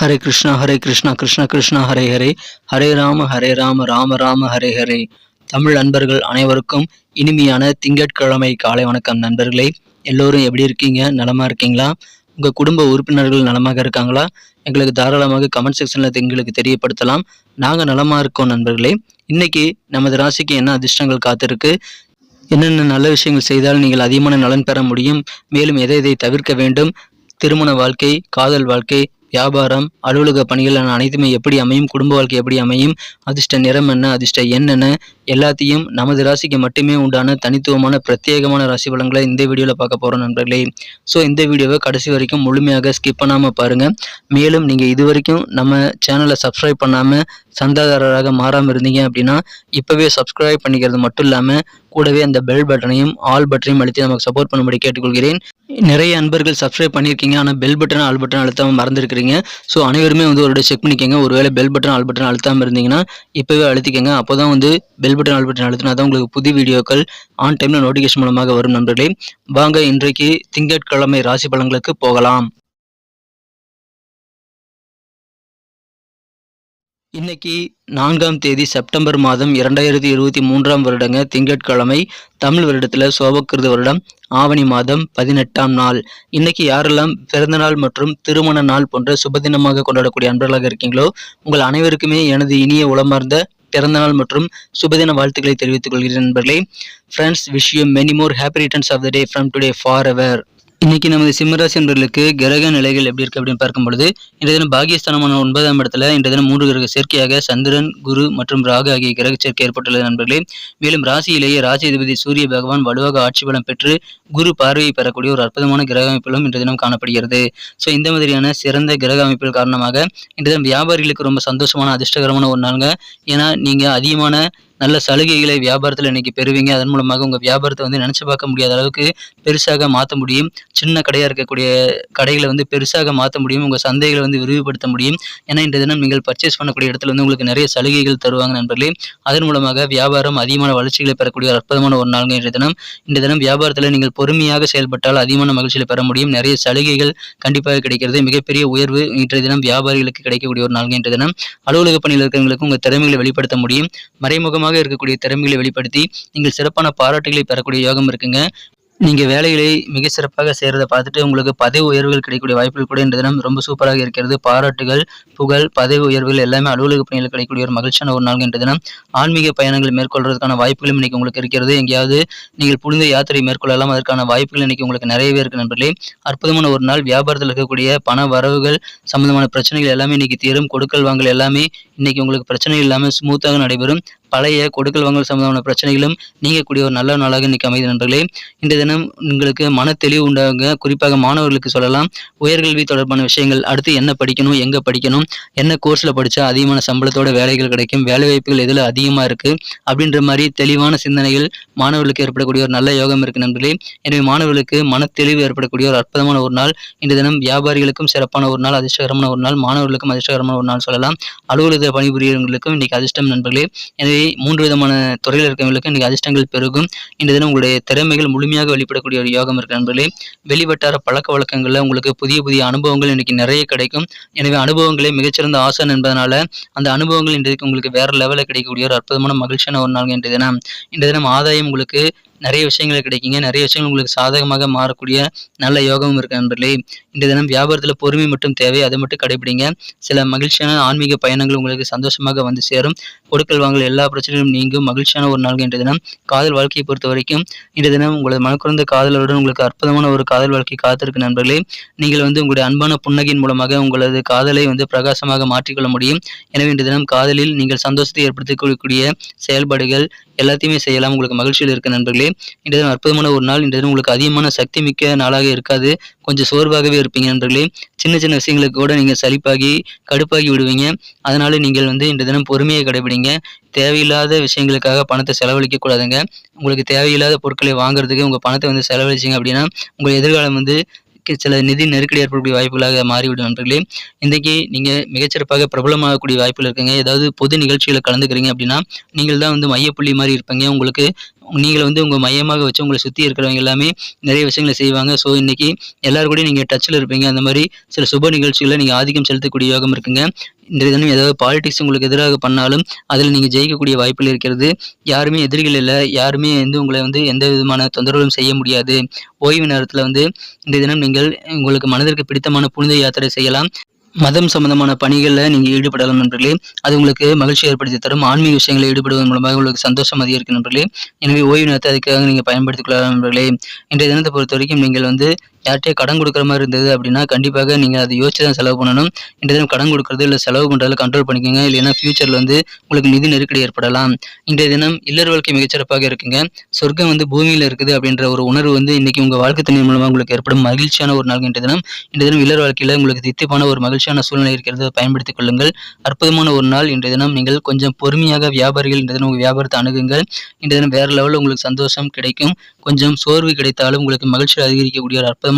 ஹரே கிருஷ்ணா ஹரே கிருஷ்ணா கிருஷ்ண கிருஷ்ணா ஹரே ஹரே. ஹரே ராம ஹரே ராம ராம ராம ஹரே ஹரே. தமிழ் நண்பர்கள் அனைவருக்கும் இனிமையான திங்கட்கிழமை காலை வணக்கம் நண்பர்களே. எல்லோரும் எப்படி இருக்கீங்க? நலமா இருக்கீங்களா? உங்கள் குடும்ப உறுப்பினர்கள் நலமாக இருக்காங்களா? எங்களுக்கு தாராளமாக கமெண்ட் செக்ஷனில் எங்களுக்கு தெரியப்படுத்தலாம். நாங்கள் நலமாக இருக்கோம் நண்பர்களே. இன்னைக்கு நமது ராசிக்கு என்ன அதிர்ஷ்டங்கள் காத்திருக்கு? என்னென்ன நல்ல விஷயங்கள் செய்தால் நீங்கள் அதிகமான நலன் பெற முடியும்? மேலும் எதை எதை தவிர்க்க வேண்டும்? திருமண வாழ்க்கை காதல் வாழ்க்கை வியாபாரம் அலுவலக பணிகள் என அனைத்துமே எப்படி அமையும் குடும்ப வாழ்க்கை எப்படி அமையும் அதிர்ஷ்ட நிறம் என்ன அதிர்ஷ்ட எண் என்ன எல்லாத்தையும் நமது ராசிக்கு மட்டுமே உண்டான தனித்துவமான பிரத்யேகமான ராசி பலன்களை இந்த வீடியோவில் பார்க்க போகிறோம் நண்பர்களே. ஸோ இந்த வீடியோவை கடைசி வரைக்கும் முழுமையாக ஸ்கிப் பண்ணாமல் பாருங்கள் மேலும் நீங்கள் இது வரைக்கும் நம்ம சேனலை சப்ஸ்கிரைப் பண்ணாமல் சந்தாதாரராக மாறாமல் இருந்தீங்க அப்படின்னா இப்போவே சப்ஸ்கிரைப் பண்ணிக்கிறது மட்டும் இல்லாமல் கூடவே அந்த பெல் பட்டனையும் ஆல் பட்டனையும் அழுத்தி நமக்கு சப்போர்ட் பண்ணும்படி கேட்டுக்கொள்கிறேன். நிறைய அன்பர்கள் சப்ஸ்கிரைப் பண்ணியிருக்கீங்க. ஆனால் பெல் பட்டன் ஆல் பட்டன் அழுத்தாமல் மறந்துருக்கிறீங்க. ஸோ அனைவருமே வந்து ஒரு செக் பண்ணிக்கோங்க. ஒருவேளை பெல் பட்டன் ஆல் பட்டன் அழுத்தாமல் இருந்தீங்கன்னா இப்போவே அழுத்திக்கோங்க. அப்போ தான் வந்து பெல் பட்டன் ஆல் பட்டன் அழுத்தினா தான் உங்களுக்கு புது வீடியோக்கள் ஆன் டைமில் நோட்டிஃபிகேஷன் மூலமாக வரும் நண்பர்களே. வாங்க இன்றைக்கு திங்கட்கிழமை ராசி பலன்களுக்கு போகலாம். இன்னைக்கு நான்காம் தேதி செப்டம்பர் மாதம் இரண்டாயிரத்தி இருபத்தி மூன்றாம் வருடங்க திங்கட்கிழமை தமிழ் வருடத்தில் சோபக்கிருத வருடம் ஆவணி மாதம் பதினெட்டாம் நாள். இன்னைக்கு யாரெல்லாம் பிறந்தநாள் மற்றும் திருமண நாள் போன்ற சுபதினமாக கொண்டாடக்கூடிய அன்பர்களாக இருக்கீங்களோ உங்கள் அனைவருக்குமே எனது இனிய உளமார்ந்த பிறந்தநாள் மற்றும் சுபதின வாழ்த்துக்களை தெரிவித்துக் கொள்கிறேன் நண்பர்களே. Friends wish you many more happy returns of the day from today for ever இன்னைக்கு நமது சிம்மராசி என்பர்களுக்கு கிரக நிலைகள் எப்படி இருக்கு அப்படின்னு பார்க்கும் பொழுது இன்றைய தினம் பாகியஸ்தானமான ஒன்பதாம் இடத்துல இன்றைய தினம் மூன்று கிரக சேர்க்கையாக சந்திரன் குரு மற்றும் ராகு ஆகிய கிரக சேர்க்கை ஏற்பட்டுள்ளது நண்பர்களே. மேலும் ராசியிலேயே ராசி அதிபதி சூரிய பகவான் வலுவாக ஆட்சி பலம் பெற்று குரு பார்வையை பெறக்கூடிய ஒரு அற்புதமான கிரக அமைப்பிலும் இன்றைய தினம் காணப்படுகிறது. ஸோ இந்த மாதிரியான சிறந்த கிரக அமைப்பில் காரணமாக இன்றைய தினம் வியாபாரிகளுக்கு ரொம்ப சந்தோஷமான அதிர்ஷ்டகரமான ஒரு நாளுங்க. ஏன்னா நீங்கள் அதிகமான நல்ல சலுகைகளை வியாபாரத்தில் இன்னைக்கு பெறுவீங்க. அதன் மூலமாக உங்கள் வியாபாரத்தை வந்து நினச்சி பார்க்க முடியாத அளவுக்கு பெருசாக மாற்ற முடியும். சின்ன கடையாக இருக்கக்கூடிய கடைகளை வந்து பெருசாக மாற்ற முடியும். உங்கள் சந்தைகளை வந்து விரிவுபடுத்த முடியும். ஏன்னா இன்றைய தினம் நீங்கள் பர்ச்சேஸ் பண்ணக்கூடிய இடத்துல வந்து உங்களுக்கு நிறைய சலுகைகள் தருவாங்க நண்பர்களே. அதன் மூலமாக வியாபாரம் அதிகமான வளர்ச்சிகளை பெறக்கூடிய ஒரு அற்புதமான ஒரு நாளுங்க இன்றைய தினம். இன்றைய தினம் வியாபாரத்தில் நீங்கள் பொறுமையாக செயல்பட்டால் அதிகமான மகிழ்ச்சியில் பெற முடியும். நிறைய சலுகைகள் கண்டிப்பாக கிடைக்கிறது. மிகப்பெரிய உயர்வு இன்றைய தினம் வியாபாரிகளுக்கு கிடைக்கக்கூடிய ஒரு நாளுங்க இன்றைய தினம். அலுவலக பணியில் இருக்கிறவங்களுக்கு உங்கள் திறமைகளை வெளிப்படுத்த முடியும். மறைமுகமாக இருக்கக்கூடிய திறமைகளை வெளிப்படுத்தி நீங்கள் சிறப்பான பாராட்டுகளை பெறக்கூடிய யோகம் இருக்குங்க. நீங்கள் வேலைகளை மிக சிறப்பாக செய்கிறத பார்த்துட்டு உங்களுக்கு பதவி உயர்வுகள் கிடைக்கக்கூடிய வாய்ப்புகள் கூட இந்த தினம் ரொம்ப சூப்பராக இருக்கிறது. பாராட்டுகள் புகழ் பதவி உயர்வுகள் எல்லாமே அலுவலக பணியில் கிடைக்கக்கூடிய ஒரு மகிழ்ச்சியான ஒரு நாள் என்ற தினம். ஆன்மீக பயணங்கள் மேற்கொள்வதற்கான வாய்ப்புகளும் இன்றைக்கி உங்களுக்கு இருக்கிறது. எங்கேயாவது நீங்கள் புனித யாத்திரை மேற்கொள்ளலாம். அதற்கான வாய்ப்புகள் இன்றைக்கி உங்களுக்கு நிறையவே இருக்கு நண்பர்களே. அற்புதமான ஒரு நாள். வியாபாரத்தில் இருக்கக்கூடிய பண வரவுகள் சம்பந்தமான பிரச்சனைகள் எல்லாமே இன்றைக்கி தீரும். கொடுக்கல் வாங்கல் எல்லாமே இன்றைக்கி உங்களுக்கு பிரச்சனை இல்லாமல் ஸ்மூத்தாக நடைபெறும். பழைய கொடுக்கல் வாங்கல் சம்பந்தமான பிரச்சனைகளும் நீங்கக்கூடிய ஒரு நல்ல நாளாக இன்னைக்கு அமைதி நண்பர்களே. இந்த தினம் உங்களுக்கு மன தெளிவு உண்டாக குறிப்பாக மாணவர்களுக்கு சொல்லலாம் உயர்கல்வி தொடர்பான விஷயங்கள் அடுத்து என்ன படிக்கணும் எங்கே படிக்கணும் என்ன கோர்ஸில் படித்தா அதிகமான சம்பளத்தோட வேலைகள் கிடைக்கும் வேலைவாய்ப்புகள் எதில் அதிகமாக இருக்குது அப்படின்ற மாதிரி தெளிவான சிந்தனைகள் மாணவர்களுக்கு ஏற்படக்கூடிய ஒரு நல்ல யோகம் இருக்குது நண்பர்களே. எனவே மாணவர்களுக்கு மன தெளிவு ஏற்படக்கூடிய ஒரு அற்புதமான ஒரு நாள். இந்த தினம் வியாபாரிகளுக்கும் சிறப்பான ஒரு நாள் அதிர்ஷ்டகரமான ஒரு நாள் மாணவர்களுக்கும் அதிர்ஷ்டகரமான ஒரு நாள் சொல்லலாம். அலுவலக பணிபுரியவர்களுக்கும் இன்னைக்கு அதிர்ஷ்டம் நண்பர்களே. எனவே மூன்று விதமான துறையில் இருக்கிறவங்களுக்கு இன்றைக்கி அதிர்ஷ்டங்கள் பெருகும். இந்த தினம் உங்களுடைய திறமைகள் முழுமையாக வெளிப்படக்கூடிய ஒரு யோகம் இருக்கு நண்பர்களே. வெளிவட்டார பழக்க வழக்கங்களில் உங்களுக்கு புதிய புதிய அனுபவங்கள் இன்றைக்கி நிறைய கிடைக்கும். எனவே அனுபவங்களே மிகச்சிறந்த ஆசன் என்பதனால அந்த அனுபவங்கள் இன்றைக்கு உங்களுக்கு வேறு லெவலில் கிடைக்கக்கூடிய ஒரு அற்புதமான மகிழ்ச்சியான ஒரு நாள் இன்றைய தினம். இந்த தினம் ஆதாயம் உங்களுக்கு நிறைய விஷயங்கள் கிடைக்குங்க. நிறைய விஷயங்கள் உங்களுக்கு சாதகமாக மாறக்கூடிய நல்ல யோகமும் இருக்கு நண்பர்களே. இந்த தினம் வியாபாரத்தில் பொறுமை மட்டும் தேவை. அதை மட்டும் கடைபிடிங்க சில மகிழ்ச்சியான ஆன்மீக பயணங்கள் உங்களுக்கு சந்தோஷமாக வந்து சேரும். கொடுக்கல் வாங்கல் எல்லா பிரச்சனைகளும் நீங்கும். மகிழ்ச்சியான ஒரு நாள் இன்றைய தினம். காதல் வாழ்க்கையை பொறுத்த வரைக்கும் இன்றைய தினம் உங்களது மனக்குறந்த காதலருடன் உங்களுக்கு அற்புதமான ஒரு காதல் வாழ்க்கை காத்திருக்கு நண்பர்களே. நீங்கள் வந்து உங்களுடைய அன்பான புன்னகையின் மூலமாக உங்களது காதலை வந்து பிரகாசமாக மாற்றிக்கொள்ள முடியும். எனவே இன்றைய தினம் காதலில் நீங்கள் சந்தோஷத்தை ஏற்படுத்தக்கூடிய செயல்பாடுகள் எல்லாத்தையுமே செய்யலாம். உங்களுக்கு மகிழ்ச்சியில் இருக்க நண்பர்களே. இன்றைய தினம் அற்புதமான ஒரு நாள். இன்றைய தினம் உங்களுக்கு அதிகமான சக்தி மிக்க நாளாக இருக்காது. கொஞ்சம் சோர்வாகவே இருப்பீங்க நண்பர்களே. சின்ன சின்ன விஷயங்களுக்கு கூட நீங்கள் சலிப்பாகி கடுப்பாகி விடுவீங்க. அதனால நீங்கள் வந்து இன்றைய தினம் பொறுமையை கடைபிடிங்க. தேவையில்லாத விஷயங்களுக்காக பணத்தை செலவழிக்க கூடாதுங்க. உங்களுக்கு தேவையில்லாத பொருட்களை வாங்குறதுக்கு உங்கள் பணத்தை வந்து செலவழிச்சிங்க அப்படின்னா உங்கள் எதிர்காலம் வந்து சில நிதி நெருக்கடி ஏற்படக்கூடிய வாய்ப்புகளாக மாறிவிடும் நண்பர்களே. இன்றைக்கி நீங்கள் மிகச்சிறப்பாக பிரபலமாகக்கூடிய வாய்ப்பில் இருக்குங்க. ஏதாவது பொது நிகழ்ச்சிகளை கலந்துக்கிறீங்க அப்படின்னா நீங்கள் தான் வந்து மையப்புள்ளி மாதிரி இருப்பீங்க. உங்களுக்கு நீங்கள் வந்து உங்கள் மையமாக வச்சு உங்களை சுற்றி இருக்கிறவங்க எல்லாமே நிறைய விஷயங்களை செய்வாங்க. ஸோ இன்றைக்கி எல்லாரும் கூட நீங்கள் டச்சில் இருப்பீங்க. அந்த மாதிரி சில சுப நிகழ்ச்சிகளில் நீங்கள் ஆதிக்கம் செலுத்தக்கூடிய யோகம் இருக்குங்க. இன்றைய தினம் ஏதாவது பாலிடிக்ஸ் உங்களுக்கு எதிராக பண்ணாலும் அதில் நீங்கள் ஜெயிக்கக்கூடிய வாய்ப்பில் இருக்கிறது. யாருமே எதிரிகள் இல்லை. யாருமே வந்து உங்களை வந்து எந்த விதமான தொந்தரவும் செய்ய முடியாது. ஓய்வு நேரத்தில் வந்து இன்றைய தினம் நீங்கள் உங்களுக்கு மனதிற்கு பிடித்தமான புனித யாத்திரை செய்யலாம். மதம் சம்பந்தமான பணிகளில் நீங்கள் ஈடுபடலாம் நண்பர்களே. அது உங்களுக்கு மகிழ்ச்சி ஏற்படுத்தி தரும். ஆன்மீக விஷயங்களில் ஈடுபடுவதன் மூலமாக உங்களுக்கு சந்தோஷம் அதிகரிக்கும் நண்பர்களே. எனவே ஓய்வு நேரத்தை அதுக்காக நீங்கள் பயன்படுத்திக் கொள்ளலாம் நண்பர்களே. இன்றைய தினத்தை பொறுத்த வரைக்கும் நீங்கள் வந்து யார்கிட்டயே கடன் கொடுக்குற மாதிரி இருந்தது அப்படின்னா கண்டிப்பாக நீங்கள் அதை யோசிச்சு தான் செலவு பண்ணணும். இந்த தினம் கடன் கொடுக்குறது இல்லை செலவு பண்ணுறதுல கண்ட்ரோல் பண்ணிக்கோங்க. இல்லைன்னா ஃபியூச்சரில் வந்து உங்களுக்கு நிதி நெருக்கடி ஏற்படலாம். இன்றைய தினம் இல்லற வாழ்க்கை மிகச்சிறப்பாக இருக்குங்க. சொர்க்கம் வந்து பூமியில் இருக்குது அப்படின்ற ஒரு உணர்வு வந்து இன்னைக்கு உங்கள் வாழ்க்கை துணை மூலமாக உங்களுக்கு ஏற்படும் மகிழ்ச்சியான ஒரு நாள் இன்றைய தினம். இன்றைய தினம் இல்லர் வாழ்க்கையில் உங்களுக்கு தித்திப்பான ஒரு மகிழ்ச்சியான சூழ்நிலை இருக்கிறது. பயன்படுத்திக் கொள்ளுங்கள். அற்புதமான ஒரு நாள் இன்றைய தினம். நீங்கள் கொஞ்சம் பொறுமையாக வியாபாரிகள் இன்றைய தினம் உங்கள் வியாபாரத்தை அணுகுங்கள். இன்றைய தினம் வேறு லெவலில் உங்களுக்கு சந்தோஷம் கிடைக்கும். கொஞ்சம் சோர்வு கிடைத்தாலும் உங்களுக்கு மகிழ்ச்சி அதிகரிக்கக்கூடிய ஒரு அற்புதமான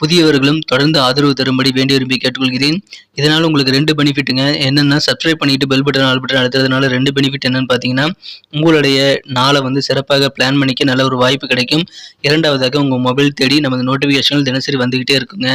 புதியவர்களும் தொடர்ந்து ஆதரவு தரும்படி வேண்டி விரும்பி கேட்டுக்கொள்கிறேன். இதனால் உங்களுக்கு ரெண்டு பெனிஃபிட்டுங்க என்னென்னா சப்ஸ்கிரைப் பண்ணிவிட்டு பெல் பட்டன் ஆல் பட்டன் அழுத்துறதுனால ரெண்டு பெனிஃபிட் என்னென்னு பார்த்தீங்கன்னா உங்களுடைய நாளை வந்து சிறப்பாக பிளான் பண்ணிக்க நல்ல ஒரு வாய்ப்பு கிடைக்கும். இரண்டாவதாக உங்கள் மொபைல் தேடி நமது நோட்டிஃபிகேஷன்கள் தினசரி வந்துக்கிட்டே இருக்குங்க.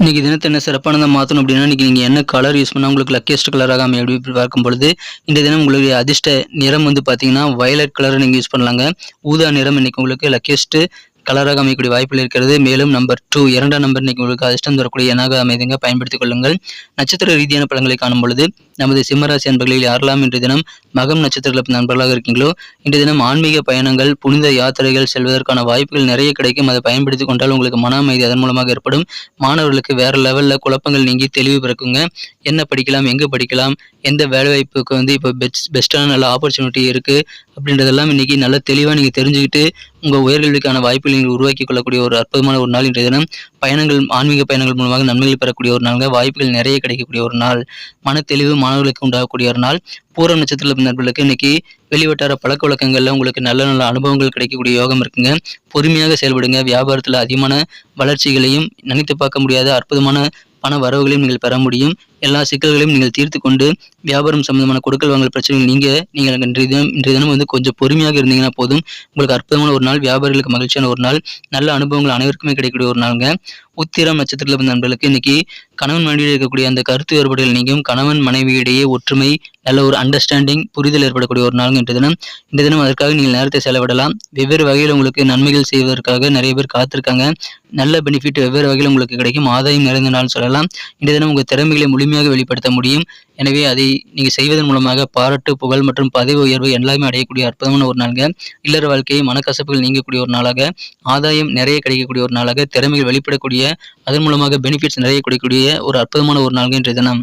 இன்றைக்கி தினத்தை என்ன சிறப்பானதாக மாற்றணும் அப்படின்னா இன்றைக்கி நீங்கள் என்ன கலர் யூஸ் பண்ணால் உங்களுக்கு லக்கியஸ்ட் கலராக அமையும் அப்படி பார்க்கும் பொழுது இந்த தினம் உங்களுடைய அதிர்ஷ்ட நிறம் வந்து பார்த்தீங்கன்னா வயலட் கலரை நீங்கள் யூஸ் பண்ணலாங்க. ஊதா நிறம் இன்றைக்கி உங்களுக்கு லக்கியஸ்ட்டு கலராக அமையக்கூடிய வாய்ப்புகள் இருக்கிறது. மேலும் நம்பர் டூ இரண்டாம் நம்பர் இன்னைக்கு உங்களுக்கு அதிர்ஷ்டம் தரக்கூடிய எண்ணாக அமைதுங்க. பயன்படுத்திக் கொள்ளுங்கள். நட்சத்திர ரீதியான பலன்களை காணும் பொழுது நமது சிம்மராசி அன்பர்களில் யாரெல்லாம் இன்றைய தினம் மகம் நட்சத்திரத்தில் நண்பர்களாக இருக்கீங்களோ இன்றைய தினம் ஆன்மீக பயணங்கள் புனித யாத்திரைகள் செல்வதற்கான வாய்ப்புகள் நிறைய கிடைக்கும். அதை பயன்படுத்தி கொண்டால் உங்களுக்கு மன அமைதி அதன் மூலமாக ஏற்படும். மாணவர்களுக்கு வேற லெவலில் குழப்பங்கள் நீங்கி தெளிவு பிறக்குங்க. என்ன படிக்கலாம் எங்கே படிக்கலாம் எந்த வேலைவாய்ப்புக்கு வந்து இப்போ பெஸ்ட் பெஸ்ட்டான நல்ல ஆப்பர்ச்சுனிட்டி இருக்குது அப்படின்றதெல்லாம் இன்றைக்கி நல்ல தெளிவாக நீங்கள் தெரிஞ்சுக்கிட்டு உங்கள் உயர்கல்விக்கான வாய்ப்புகளை நீங்கள் உருவாக்கிக் கொள்ளக்கூடிய ஒரு அற்புதமான ஒரு நாள் இன்றைய தினம். பயணங்கள் ஆன்மீக பயணங்கள் மூலமாக நன்மைகள் பெறக்கூடிய ஒரு நாள் வாய்ப்புகள் நிறைய கிடைக்கக்கூடிய ஒரு நாள். மன தெளிவு மாணவர்களுக்கு உண்டாகக்கூடிய ஒரு நாள். பூர நட்சத்திர நண்பர்களுக்கு இன்னைக்கு வெளிவட்டார பழக்க வழக்கங்களில் உங்களுக்கு நல்ல நல்ல அனுபவங்கள் கிடைக்கக்கூடிய யோகம் இருக்குங்க. பொறுமையாக செயல்படுங்க. வியாபாரத்தில் அதிகமான வளர்ச்சிகளையும் நினைத்து பார்க்க முடியாத அற்புதமான பண வரவுகளையும் நீங்கள் பெற முடியும். எல்லா சிக்கல்களையும் நீங்கள் தீர்த்து கொண்டு வியாபாரம் சம்பந்தமான கொடுக்கல் வாங்கல் பிரச்சனைகள் நீங்க நீங்கள் இன்றைய தினம் இன்றைய தினம் வந்து கொஞ்சம் பொறுமையாக இருந்தீங்கன்னா போதும். உங்களுக்கு அற்புதமான ஒரு நாள் வியாபாரிகளுக்கு மகிழ்ச்சியான ஒரு நாள் நல்ல அனுபவங்கள் அனைவருக்குமே கிடைக்கக்கூடிய ஒரு நாளுங்க. உத்திரம் நட்சத்திரத்தில் வந்த நண்பர்களுக்கு இன்னைக்கு கணவன் மனைவியில் இருக்கக்கூடிய அந்த கருத்து வேறுபாடுகள் நீங்கும். கணவன் மனைவியிடையே ஒற்றுமை நல்ல ஒரு அண்டர்ஸ்டாண்டிங் புரிதல் ஏற்படக்கூடிய ஒரு நாள் இன்றைய தினம். இந்த தினம் அதற்காக நீங்கள் நேரத்தை செலவிடலாம். வெவ்வேறு வகையில் உங்களுக்கு நன்மைகள் செய்வதற்காக நிறைய பேர் காத்திருக்காங்க. நல்ல பெனிஃபிட் வெவ்வேறு வகையில் உங்களுக்கு கிடைக்கும். ஆதாயம் நிறைந்த நாள் சொல்லலாம். இன்றைய தினம் உங்கள் திறமைகளை எளிமையாக வெளிப்படுத்த முடியும். எனவே அதை நீங்கள் செய்வதன் மூலமாக பாராட்டு புகழ் மற்றும் பதவி உயர்வு எல்லாமே அடையக்கூடிய அற்புதமான ஒரு நாளுங்க. இல்லற வாழ்க்கையை மனக்கசப்புகள் நீங்கக்கூடிய ஒரு நாளாக ஆதாயம் நிறைய கிடைக்கக்கூடிய ஒரு நாளாக திறமைகள் வெளிப்படக்கூடிய அதன் மூலமாக பெனிஃபிட்ஸ் நிறைய கிடைக்கக்கூடிய ஒரு அற்புதமான ஒரு நாள்கள் இன்றைய தினம்.